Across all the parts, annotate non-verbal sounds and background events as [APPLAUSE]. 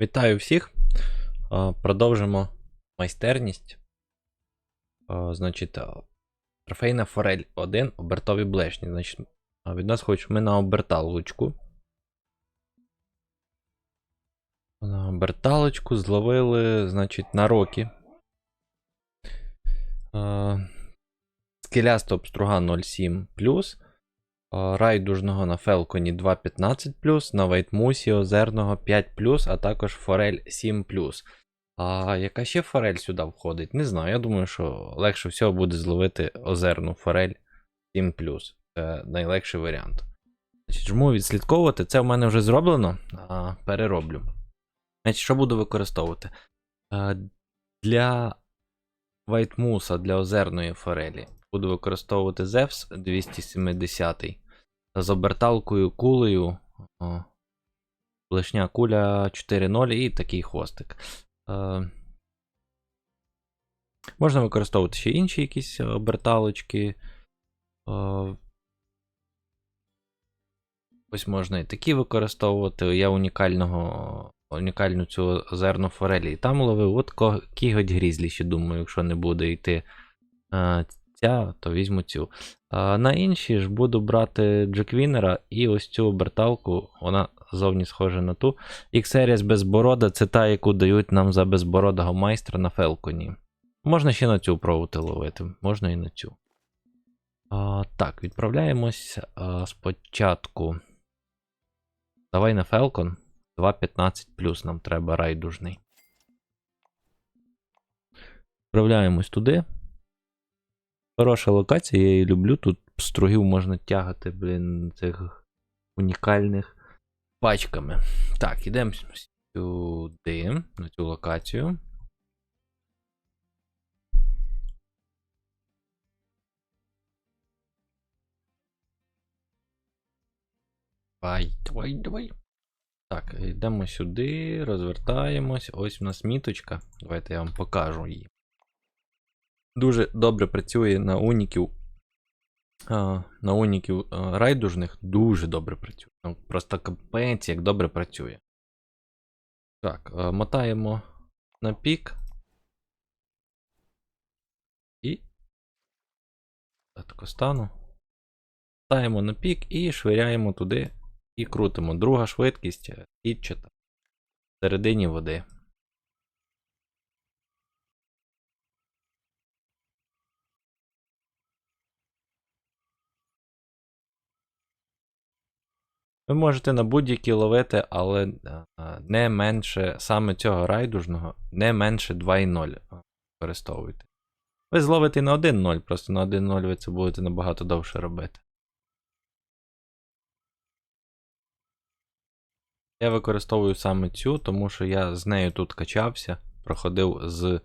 Вітаю всіх. Продовжимо майстерність. Значить, трофейна форель 1, обертові блешні. Значить, від нас хочуть ми на оберталочку. На оберталочку зловили, значить, на роки. А, Скелястого обструга 0,7 плюс. А, Райдужного на Фелконі 2.15 на Вейтмусі озерного 5 а також Форель 7 А яка ще форель сюди входить? Не знаю. Я думаю, що легше всього буде зловити озерну форель 7 Це найлегший варіант. Значить, жму відслідковувати. Це в мене вже зроблено. А, перероблю. Значить, що буду використовувати? А, для Вайтмуса, для озерної форелі. Буду використовувати Зевс 270 з оберталкою кулею. Блешня куля 4.0 і такий хвостик. Е, можна використовувати ще інші якісь оберталочки. Е, ось можна і такі використовувати. Я унікального, унікальну цю озерну форелі і там ловив. От кіготь грізлі ще думаю, якщо не буде йти е, ця, то візьму цю. А на інші ж буду брати Джеквінера і ось цю оберталку, вона зовні схожа на ту. X-Series безборода це та, яку дають нам за безбородого майстра на Фелконі. Можна ще на цю пробувати ловити, можна і на цю. А, так, відправляємось а, спочатку. Давай на Фелкон. 2.15 нам треба райдужний. Відправляємось туди. Хороша локація, я її люблю. Тут стругів можна тягати, блін, цих унікальних пачками. Так, ідемо сюди, на цю локацію. Давай, давай, давай. Так, йдемо сюди, розвертаємось. Ось у нас міточка. Давайте я вам покажу її. Дуже добре працює на уніків. На уніків райдужних дуже добре працює. Ну, просто капець, як добре працює. Так, мотаємо на пік. І. Так, стану. Мотаємо на пік і швиряємо туди і крутимо. Друга швидкість сітчата. В середині води. Ви можете на будь-які ловити, але е, не менше саме цього райдужного, не менше 2.0 використовуйте. Ви зловите на 1.0, просто на 1.0 ви це будете набагато довше робити. Я використовую саме цю, тому що я з нею тут качався, проходив з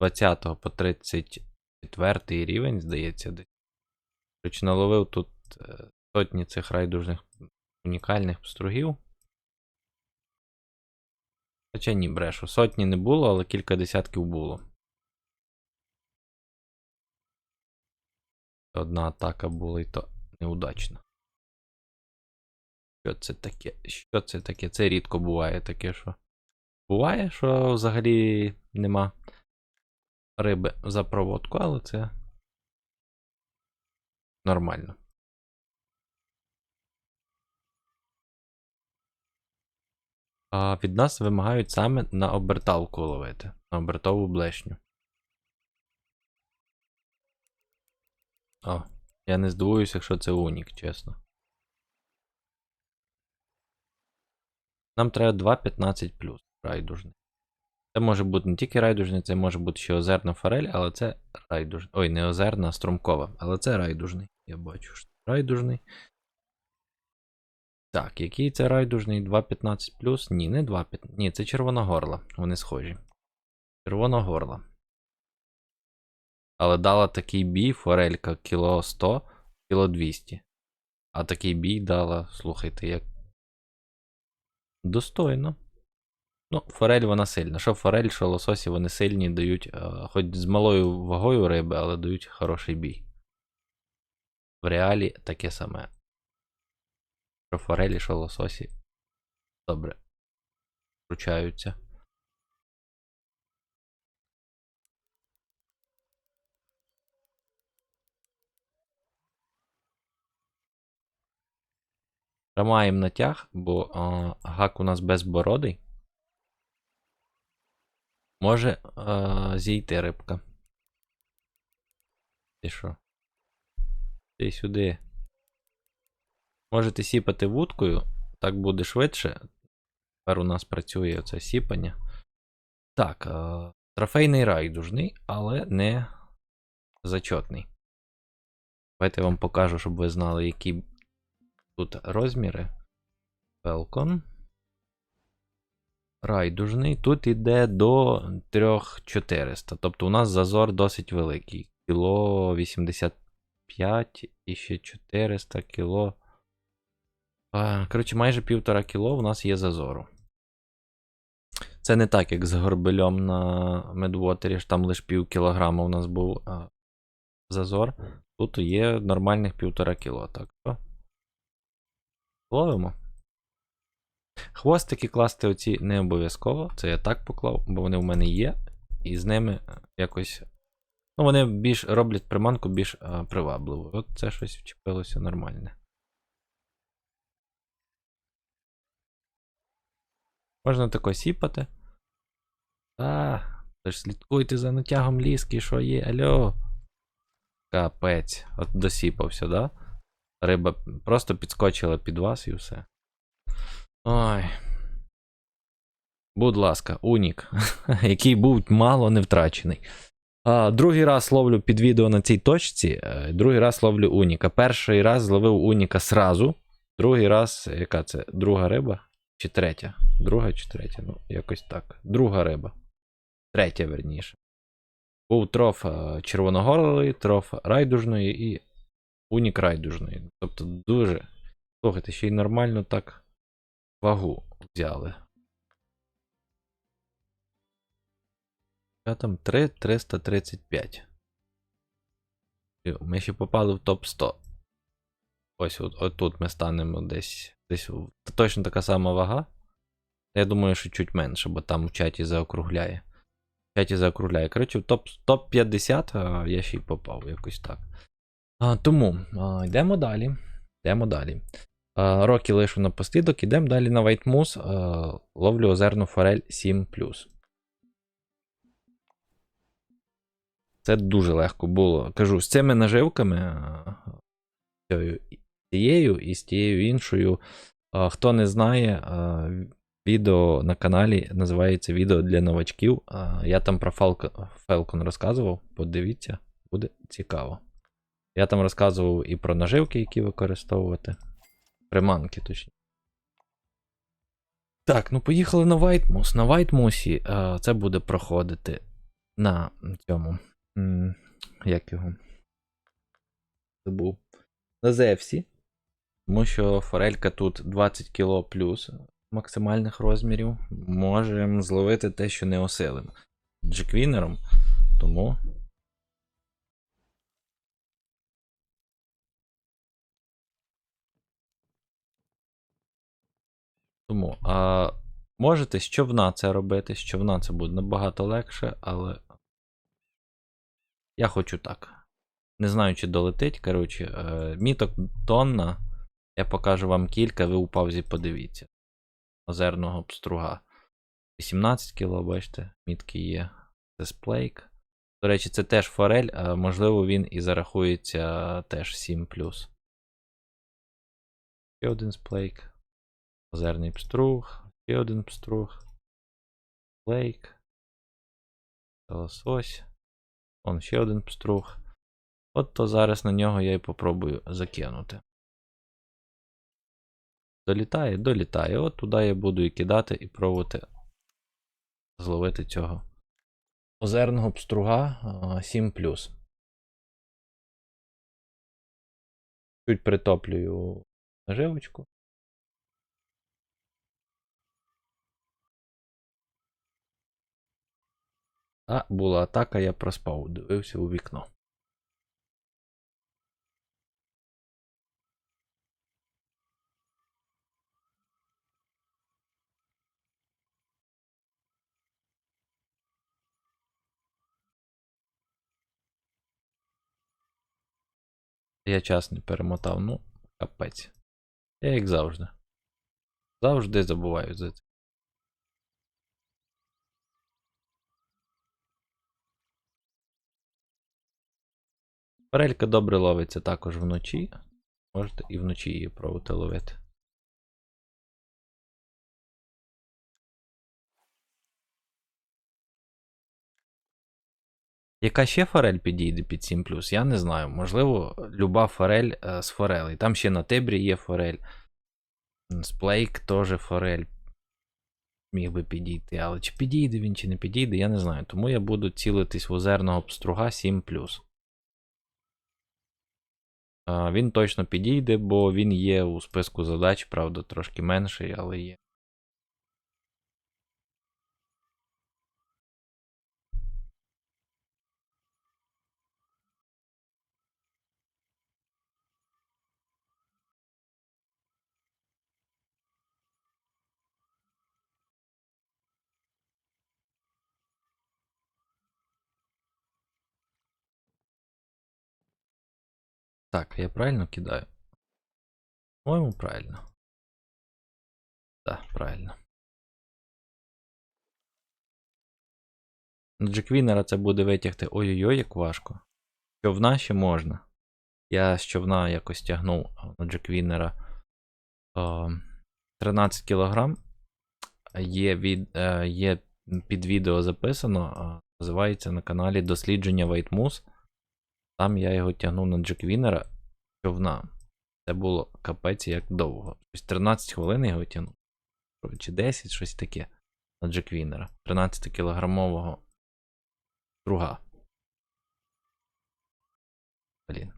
20 по 34 рівень, здається, десь. Коротше, наловив тут е, сотні цих райдужних унікальних стругів. Хоча ні, брешу. Сотні не було, але кілька десятків було. Одна атака була і то неудачна. Що це таке? Що це таке? Це рідко буває таке, що. Буває, що взагалі нема риби за проводку, але це нормально. А від нас вимагають саме на оберталку ловити, на обертову блешню. О, я не здивуюся, якщо це унік, чесно. Нам треба 2.15 плюс райдужний. Це може бути не тільки райдужний, це може бути ще озерна форель, але це райдужний. Ой, не озерна, а струмкова, але це райдужний. Я бачу, що райдужний. Так, який це райдужний 2.15 Ні, не 2.15. Ні, це червоногорла. Вони схожі. Червоногорла. Але дала такий бій, форелька кіло 100, кіло 200. А такий бій дала, слухайте, як. Достойно. Ну, форель вона сильна. Що форель, що лососі, вони сильні дають, е, хоч з малою вагою риби, але дають хороший бій. В реалі таке саме. Що форелі, що лососі. Добре. вручаються. Тримаємо натяг, бо а, гак у нас безбородий. Може а, зійти рибка. Ти що? Ти сюди. Можете сіпати вудкою, так буде швидше. Тепер у нас працює оце сіпання. Так, а, трофейний райдужний, але не зачетний. Давайте я вам покажу, щоб ви знали, які тут розміри. Falcon. Райдужний. Тут іде до 3400. Тобто у нас зазор досить великий. Кіло 85 і ще 400 кіло. А, Коротше, майже півтора кіло у нас є зазору. Це не так, як з горбельом на Медвотері, ж там лише пів кілограма у нас був а, зазор. Тут є нормальних півтора кіло, так що. Ловимо. Хвостики класти оці не обов'язково. Це я так поклав, бо вони в мене є. І з ними якось. Ну, вони більш роблять приманку більш а, привабливою. От це щось вчепилося нормальне. Можна тако сіпати. А, тож слідкуйте за натягом ліски, що є. Альо. Капець. От досіпався, да? Риба просто підскочила під вас і все. Ой. Будь ласка, унік, [LAUGHS] який був мало не втрачений. Другий раз ловлю під відео на цій точці, е, другий раз ловлю уніка. Перший раз зловив уніка сразу. Другий раз, яка це? Друга риба? Чи третя? Друга чи третя? Ну, якось так. Друга риба. Третя, верніше. Був троф е, червоногорлої, троф райдужної і унік райдужної. Тобто дуже. Слухайте, ще й нормально так вагу взяли. Я там 3 335. Ми ще попали в топ 100. Ось от, от тут ми станемо десь. Десь точно така сама вага. Я думаю, що чуть менше, бо там в чаті заокругляє. В чаті заокругляє. Коротше, в топ, топ 50 а, я ще й попав, якось так. А, тому а, йдемо далі. Йдемо далі. А, роки лишу напослідок, ідемо далі на. А, ловлю озерну форель 7. Це дуже легко було. Кажу, з цими наживками, цією і з тією іншою. Хто не знає, відео на каналі називається Відео для новачків. Я там про Falcon, розказував. Подивіться, буде цікаво. Я там розказував і про наживки, які використовувати. Приманки, точніше. Так, ну поїхали на Вайтмус. На Вайтмусі це буде проходити на цьому. Як його? Забув. На Зевсі. Тому що форелька тут 20 кг плюс максимальних розмірів. Можемо зловити те, що не осилим. Джеквінером. Тому Тому а, можете з човна це робити. З човна це буде набагато легше, але. Я хочу так. Не знаю, чи долетить. Коротше, е, міток тонна. Я покажу вам кілька, ви у паузі подивіться. Озерного пструга. 18 кг, бачите, мітки є. Це сплейк. До речі, це теж форель, а можливо, він і зарахується теж 7. Ще один сплейк. Озерний пструг, ще один пструг. Лейк. Лосось. Он ще один пструг. От то зараз на нього я і попробую закинути. Долітає, долітає. От туди я буду і кидати, і пробувати зловити цього. Озерного пструга а, 7. Чуть притоплюю наживочку. А була атака, я проспав, дивився у вікно. Я час не перемотав, ну, капець. Я як завжди. Завжди забуваю за це. Парелька добре ловиться також вночі. Можете і вночі її пробувати ловити. Яка ще форель підійде під 7 Я не знаю. Можливо, люба форель е, з форелей. Там ще на Тибрі є форель. Сплейк теж форель. Міг би підійти. Але чи підійде він, чи не підійде, я не знаю. Тому я буду цілитись в озерного пструга 7 А, Він точно підійде, бо він є у списку задач, правда, трошки менший, але є. Так, я правильно кидаю? По-моєму, правильно. Так, правильно. На Джеквінера це буде витягти ой-ой-ой, як важко. Човна ще можна. Я з човна якось тягнув на Джеквінера 13 кг. Є, від, е, є під відео записано. Називається на каналі Дослідження Вайтмус. Там я його тягнув на Джеквінера човна. Це було капець як довго. Тобто 13 хвилин його тягнув. Чи 10, щось таке. На Джеквінера. 13-кілограмового струга. Блін.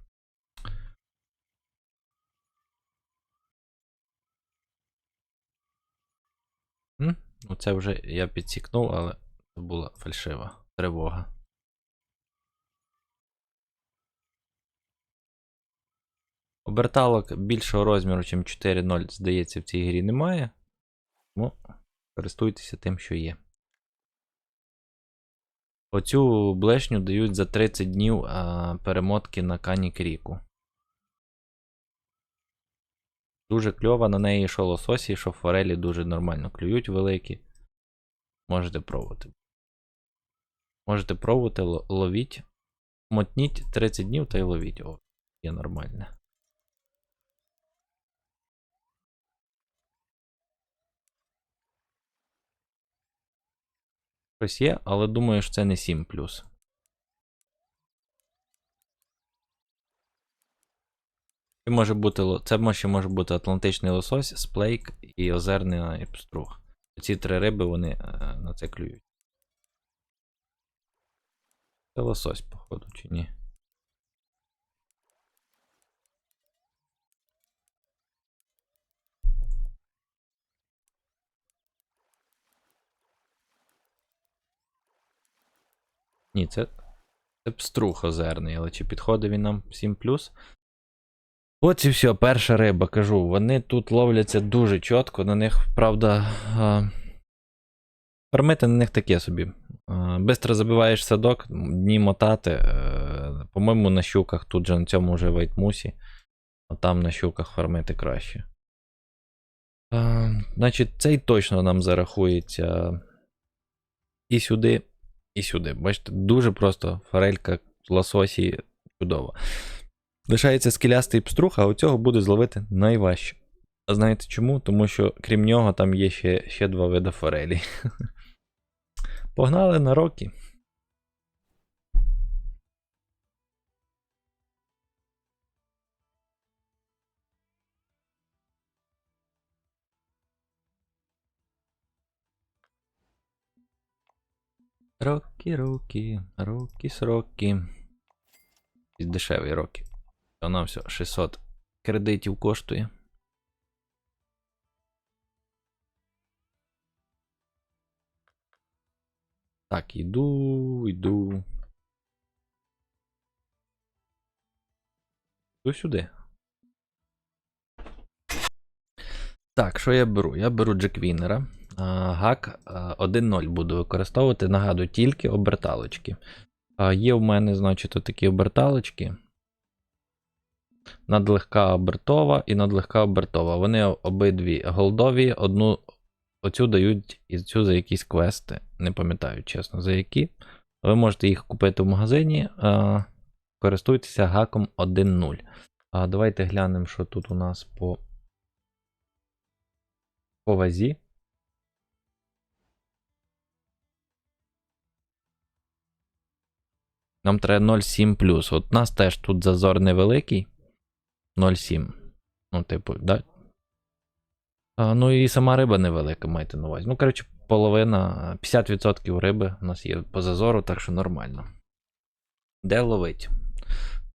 М? Ну, це вже я підсікнув, але це була фальшива тривога. Оберталок більшого розміру, ніж 4.0, здається, в цій грі немає. Тому користуйтеся тим, що є. Оцю блешню дають за 30 днів а, перемотки на Кані Кріку. Дуже кльова, на неї що лососі, що форелі дуже нормально клюють великі. Можете пробувати. Можете пробувати, ловіть. Мотніть 30 днів та й ловіть. О, є нормальне. Щось є, але думаю, що це не 7 Це може бути, це ще може бути Атлантичний лосось, сплейк і озерний пструг. Ці три риби вони е, на це клюють. Це лосось, походу, чи ні? Ні, це, це пструг озерний, але чи підходить він нам 7 От і все, перша риба, кажу. Вони тут ловляться дуже чітко, на них, правда. А... Фармити на них таке собі. Бистро забиваєш садок, дні мотати. е, По-моєму, на щуках тут же на цьому вже вайтмусі. А там на щуках фармити краще. Значить, цей точно нам зарахується і сюди, і сюди. Бачите, дуже просто форелька лососі чудово. Лишається скелястий пструх, а у цього буде зловити найважче. А знаєте чому? Тому що крім нього там є ще, ще два види форелі. [LAUGHS] Погнали на роки. Роки, роки, роки, сроки. І дешеві роки. Вона все 600 кредитів коштує. Так, йду, йду. Йду сюди. Так, що я беру? Я беру Джеквінера. Гак 1.0 буду використовувати. Нагадую, тільки оберталочки. Є в мене, значить, такі оберталочки. надлегка обертова і надлегка обертова. Вони обидві голдові, одну оцю дають і цю за якісь квести. Не пам'ятаю, чесно, за які. Ви можете їх купити в магазині. Користуйтеся гаком 1.0. А, давайте глянемо, що тут у нас по, по вазі. Нам треба 0,7 От у нас теж тут зазор невеликий. 0,7. Ну, типу, да? А, ну і сама риба невелика, майте на увазі. Ну, коротше, половина, 50% риби у нас є по зазору, так що нормально. Де ловить?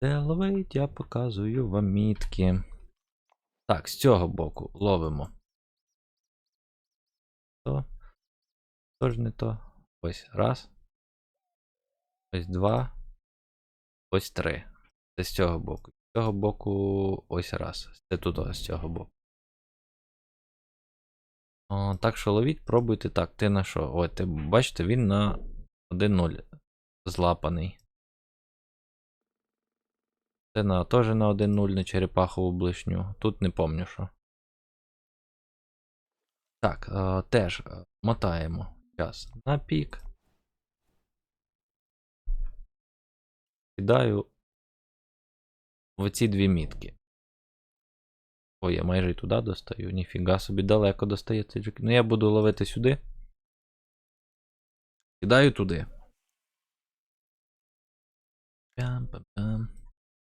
Де ловить, я показую вам мітки. Так, з цього боку ловимо. То. Тож не то. Ось раз. Ось два. Ось три. Це з цього боку. З цього боку ось раз. Це ось з цього боку. О, так що ловіть, пробуйте так. Ти на що? Ой, ти бачите, він на 1-0 злапаний. Це на, теж на 1-0 на черепахову блишню. Тут не помню що. Так, е, теж е, мотаємо час на пік. Кидаю в оці дві мітки. Ой, я майже і туди достаю. Ніфіга собі далеко достає цей джек. Ну я буду ловити сюди. Кидаю туди. Пям-пам-пам.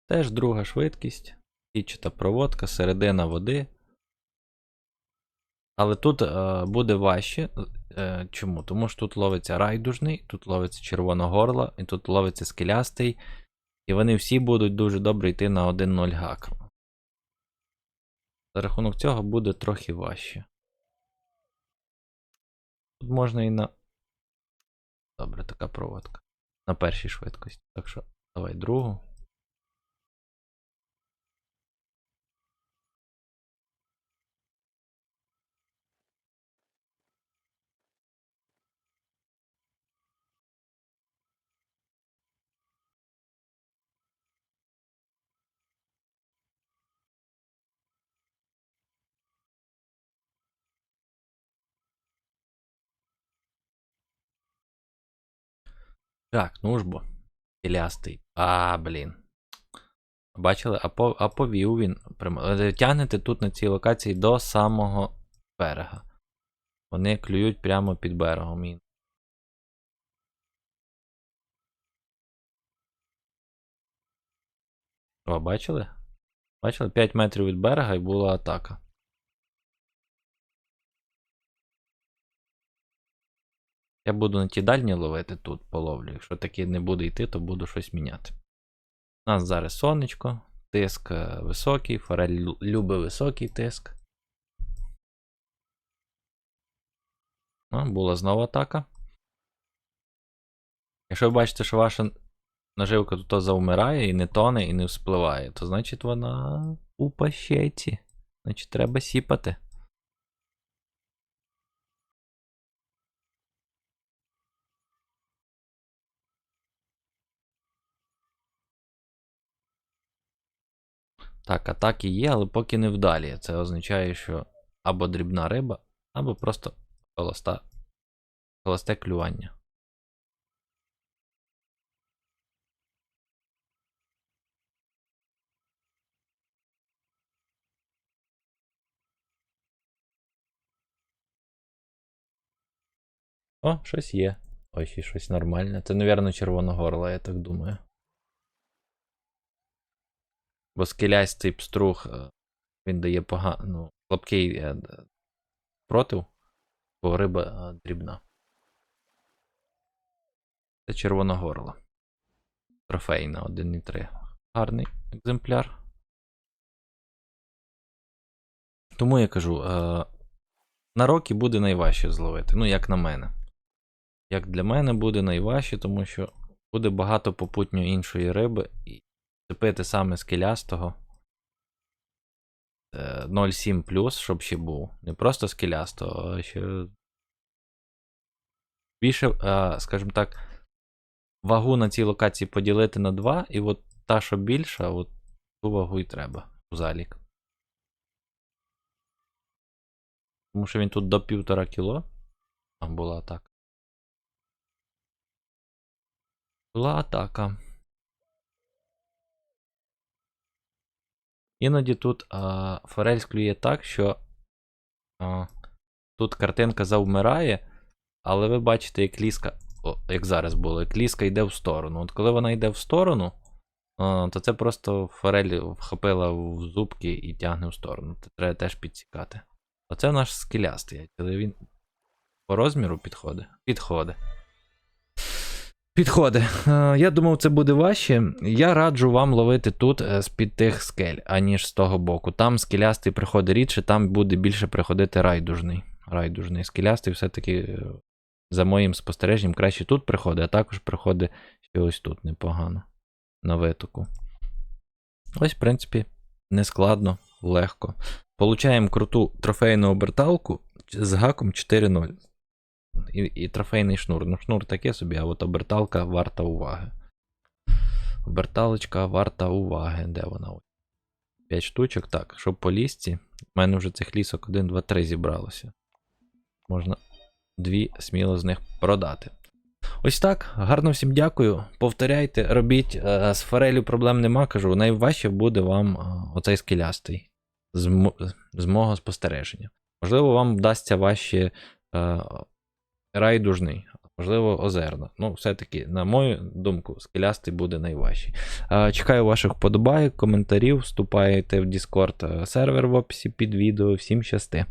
Теж друга швидкість. Кічата проводка, середина води. Але тут е, буде важче. Е, чому? Тому що тут ловиться райдужний, тут ловиться червоногорла, і тут ловиться скелястий. І вони всі будуть дуже добре йти на 1-0 гак. За рахунок цього буде трохи важче. Тут можна і на. Добре, така проводка. На першій швидкості. Так що, давай другу. Так, ну ж бо. Ілястий. А, блін. Бачили, а, по, а повів він. Е, Тягнете тут на цій локації до самого берега. Вони клюють прямо під берегом. О, бачили? Бачили? 5 метрів від берега і була атака. Я буду на ті дальні ловити тут половлю. Якщо таки не буде йти, то буду щось міняти. У нас зараз сонечко, тиск е, високий, форель лю- любить високий тиск. О, була знову атака. Якщо ви бачите, що ваша наживка тут завмирає і не тоне, і не вспливає, то значить вона у пащеці. Значить, треба сіпати. Так, атаки є, але поки не вдалі. Це означає, що або дрібна риба, або просто холоста, холосте клювання. О, щось є. Ой, ще щось нормальне. Це, напевно, червоногорла, я так думаю. Бо скелястий пструг, е, він дає погану, ну, слабкий е, д- против, бо риба е, дрібна. Це червоногорла. Трофейна 1,3. Гарний екземпляр. Тому я кажу, на роки буде найважче зловити. Ну, як на мене. Як для мене буде найважче, тому що буде багато попутньо іншої риби. Цепити саме скелястого. е, 0,7 щоб ще був. Не просто скелястого, а ще. Більше, е, скажімо так, вагу на цій локації поділити на 2, і от та, що більша, от ту вагу і треба у залік. Тому що він тут до півтора кіло. А була атака. Була атака. Іноді тут а, форель склює так, що а, тут картинка завмирає, але ви бачите, як ліска. О, як зараз було, як ліска йде в сторону. От коли вона йде в сторону, а, то це просто форель вхопила в зубки і тягне в сторону. Це треба теж підсікати. Оце наш скелястий, але він по розміру підходить. Підходить. Підходи. Е, Я думав, це буде важче. Я раджу вам ловити тут е, з-під тих скель, аніж з того боку. Там скелястий приходить рідше, там буде більше приходити райдужний. Райдужний скелястий все-таки, е, за моїм спостереженням, краще тут приходить, а також приходить ще ось тут непогано. На витоку. Ось, в принципі, нескладно, легко. Получаємо круту трофейну оберталку з гаком 4.0. І, і трофейний шнур. Ну, шнур таке собі, а от оберталка варта уваги. Оберталочка варта уваги. Де вона? 5 штучок. Так, щоб по лісці. У мене вже цих лісок 1, 2, 3 зібралося. Можна дві сміло з них продати. Ось так. Гарно всім дякую. Повторяйте, робіть. Е, З форелю проблем нема, кажу. Найважче буде вам е, оцей скелястий. З, з мого спостереження. Можливо, вам вдасться е, райдужний, можливо, озерна. Ну, все-таки, на мою думку, скелястий буде найважчий. Е, Чекаю ваших вподобайок, коментарів. Вступайте в Discord сервер в описі під відео. Всім щасти!